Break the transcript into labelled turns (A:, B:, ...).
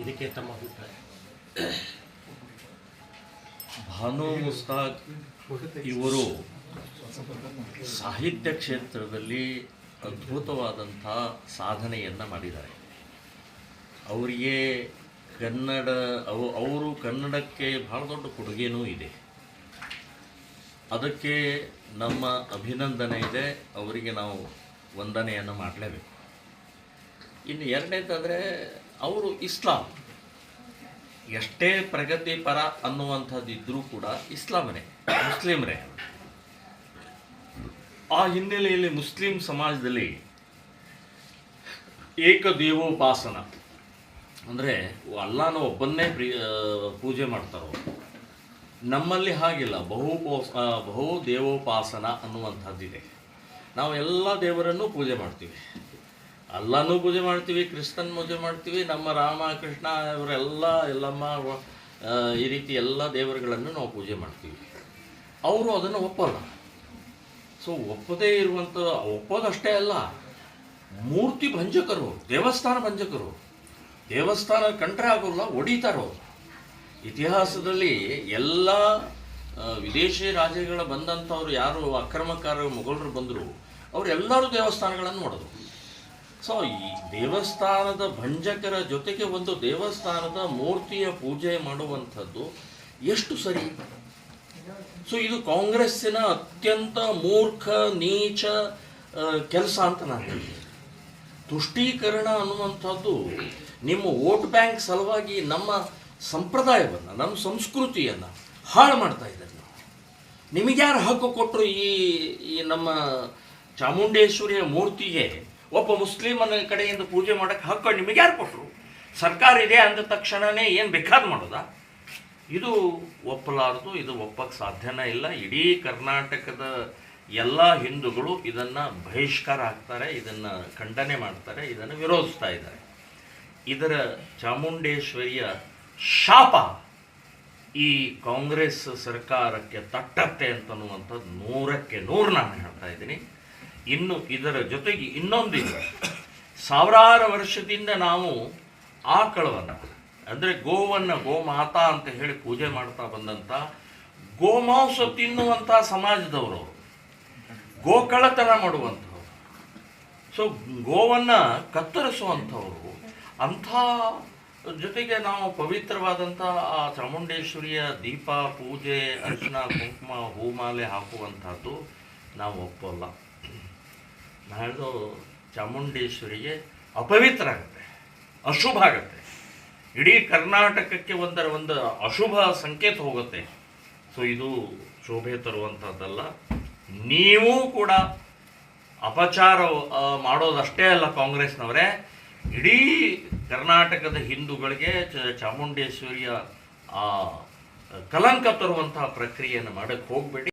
A: ಇದಕ್ಕೆ ತಮ್ಮ ಅಭಿಪ್ರಾಯ.
B: ಭಾನು ಮುಸ್ತಾಕ್ ಇವರು ಸಾಹಿತ್ಯ ಕ್ಷೇತ್ರದಲ್ಲಿ ಅದ್ಭುತವಾದಂಥ ಸಾಧನೆಯನ್ನು ಮಾಡಿದ್ದಾರೆ. ಅವರಿಗೆ ಕನ್ನಡ, ಅವು, ಅವರು ಕನ್ನಡಕ್ಕೆ ಭಾಳ ದೊಡ್ಡ ಕೊಡುಗೆನೂ ಇದೆ. ಅದಕ್ಕೆ ನಮ್ಮ ಅಭಿನಂದನೆ ಇದೆ, ಅವರಿಗೆ ನಾವು ವಂದನೆಯನ್ನು ಮಾಡಲೇಬೇಕು. ಇನ್ನು ಎರಡನೇದಂದರೆ ಅವರು ಇಸ್ಲಾಂ. ಎಷ್ಟೇ ಪ್ರಗತಿಪರ ಅನ್ನುವಂಥದ್ದು ಇದ್ದರೂ ಕೂಡ ಇಸ್ಲಾಮನೇ, ಮುಸ್ಲಿಮರೇ. ಆ ಹಿನ್ನೆಲೆಯಲ್ಲಿ ಮುಸ್ಲಿಂ ಸಮಾಜದಲ್ಲಿ ಏಕದೇವೋಪಾಸನ ಅಂದರೆ ಅಲ್ಲಾನ ಒಬ್ಬನ್ನೇ ಪ್ರೀ ಪೂಜೆ ಮಾಡ್ತಾರೋ, ನಮ್ಮಲ್ಲಿ ಹಾಗಿಲ್ಲ ಬಹುಪೋಸ ಬಹು ದೇವೋಪಾಸನ ಅನ್ನುವಂಥದ್ದಿದೆ. ನಾವು ಎಲ್ಲ ದೇವರನ್ನು ಪೂಜೆ ಮಾಡ್ತೀವಿ. ಅಲ್ಲನೂ ಪೂಜೆ ಮಾಡ್ತೀವಿ, ಕ್ರಿಸ್ತನ್ ಪೂಜೆ ಮಾಡ್ತೀವಿ, ನಮ್ಮ ರಾಮ, ಕೃಷ್ಣ, ಇವರೆಲ್ಲ, ಎಲ್ಲಮ್ಮ ಈ ರೀತಿ ಎಲ್ಲ ದೇವರುಗಳನ್ನು ನಾವು ಪೂಜೆ ಮಾಡ್ತೀವಿ. ಅವರು ಅದನ್ನು ಒಪ್ಪಲ್ಲ. ಸೊ ಒಪ್ಪದೇ ಇರುವಂಥ ಒಪ್ಪೋದಷ್ಟೇ ಅಲ್ಲ, ಮೂರ್ತಿ ಭಂಜಕರು, ದೇವಸ್ಥಾನ ಭಂಜಕರು, ದೇವಸ್ಥಾನ ಕಂಡ್ರೆ ಆಗೋಲ್ಲ ಹೊಡಿತಾರೋ ಇತಿಹಾಸದಲ್ಲಿ ಎಲ್ಲ ವಿದೇಶಿ ರಾಜ್ಯಗಳ ಬಂದಂಥವ್ರು ಯಾರು, ಅಕ್ರಮಕಾರ, ಮೊಘಲರು ಬಂದರು, ಅವರೆಲ್ಲರೂ ದೇವಸ್ಥಾನಗಳನ್ನು ನೋಡಿದ್ರು ಸೊ ಈ ದೇವಸ್ಥಾನದ ಭಂಜಕರ ಜೊತೆಗೆ ಒಂದು ದೇವಸ್ಥಾನದ ಮೂರ್ತಿಯ ಪೂಜೆ ಮಾಡುವಂಥದ್ದು ಎಷ್ಟು ಸರಿ? ಸೊ ಇದು ಕಾಂಗ್ರೆಸ್ಸಿನ ಅತ್ಯಂತ ಮೂರ್ಖ, ನೀಚ ಕೆಲಸ ಅಂತ ನಾನು ಹೇಳ್ತೀನಿ. ತುಷ್ಟೀಕರಣ ಅನ್ನುವಂಥದ್ದು ನಿಮ್ಮ ವೋಟ್ ಬ್ಯಾಂಕ್ ಸಲುವಾಗಿ ನಮ್ಮ ಸಂಪ್ರದಾಯವನ್ನು, ನಮ್ಮ ಸಂಸ್ಕೃತಿಯನ್ನು ಹಾಳು ಮಾಡ್ತಾ ಇದ್ದಾರೆ ನಾವು. ನಿಮಗ್ಯಾರು ಹಕ್ಕು ಕೊಟ್ಟರು ಈ ಈ ನಮ್ಮ ಚಾಮುಂಡೇಶ್ವರಿಯ ಮೂರ್ತಿಗೆ ಒಬ್ಬ ಮುಸ್ಲಿಮನ ಕಡೆಯಿಂದ ಪೂಜೆ ಮಾಡೋಕ್ಕೆ ಹಕ್ಕು ನಿಮಗ್ಯಾರು ಕೊಟ್ಟರು ಸರ್ಕಾರ ಇದೆ ಅಂದ ತಕ್ಷಣವೇ ಏನು ಬೇಕಾದ ಮಾಡೋದಾ? ಇದು ಒಪ್ಪಲಾರದು, ಇದು ಒಪ್ಪಕ್ಕೆ ಸಾಧ್ಯನೇ ಇಲ್ಲ. ಇಡೀ ಕರ್ನಾಟಕದ ಎಲ್ಲ ಹಿಂದೂಗಳು ಇದನ್ನು ಬಹಿಷ್ಕಾರ ಹಾಕ್ತಾರೆ ಇದನ್ನು ಖಂಡನೆ ಮಾಡ್ತಾರೆ, ಇದನ್ನು ವಿರೋಧಿಸ್ತಾ ಇದ್ದಾರೆ. ಇದರ ಚಾಮುಂಡೇಶ್ವರಿಯ ಶಾಪ ಈ ಕಾಂಗ್ರೆಸ್ ಸರ್ಕಾರಕ್ಕೆ ತಟ್ಟತ್ತೆ ಅಂತನ್ನುವಂಥದ್ದು ನೂರಕ್ಕೆ ನೂರು ನಾನು ಹೇಳ್ತಾ ಇದ್ದೀನಿ. ಇನ್ನು ಇದರ ಜೊತೆಗೆ ಇನ್ನೊಂದಿದೆ ಸಾವಿರಾರು ವರ್ಷದಿಂದ ನಾವು ಆಕಳವನ್ನು ಅಂದರೆ ಗೋವನ್ನು ಗೋಮಾತಾ ಅಂತ ಹೇಳಿ ಪೂಜೆ ಮಾಡ್ತಾ ಬಂದಂಥ ಗೋಮಾಂಸ ತಿನ್ನುವಂಥ ಸಮಾಜದವರು ಗೋಕಳತನ ಮಾಡುವಂಥವ್ರು. ಸೊ ಗೋವನ್ನು ಕತ್ತರಿಸುವಂಥವ್ರು. ಅಂಥ ಜೊತೆಗೆ ನಾವು ಪವಿತ್ರವಾದಂಥ ಆ ಚಾಮುಂಡೇಶ್ವರಿಯ ದೀಪ, ಪೂಜೆ, ಅರ್ಚನ, ಕುಂಕುಮ, ಹೂಮಾಲೆ ಹಾಕುವಂಥದ್ದು ನಾವು ಒಪ್ಪಲ್ಲ. ನಾಳ್ದು ಚಾಮುಂಡೇಶ್ವರಿಗೆ ಅಪವಿತ್ರ ಆಗುತ್ತೆ ಅಶುಭ ಆಗುತ್ತೆ. ಇಡೀ ಕರ್ನಾಟಕಕ್ಕೆ ಒಂದರ ಒಂದು ಅಶುಭ ಸಂಕೇತ ಹೋಗುತ್ತೆ. ಸೊ ಇದು ಶೋಭೆ ತರುವಂಥದ್ದಲ್ಲ ನೀವು ಕೂಡ ಅಪಚಾರ ಮಾಡೋದಷ್ಟೇ ಅಲ್ಲ ಕಾಂಗ್ರೆಸ್ನವರೇ. ಇಡೀ ಕರ್ನಾಟಕದ ಹಿಂದೂಗಳಿಗೆ ಚಾಮುಂಡೇಶ್ವರಿಯ ಕಲಂಕ ತರುವಂತಹ ಪ್ರಕ್ರಿಯೆಯನ್ನು ಮಾಡಕ್ಕೆ ಹೋಗಬೇಡಿ.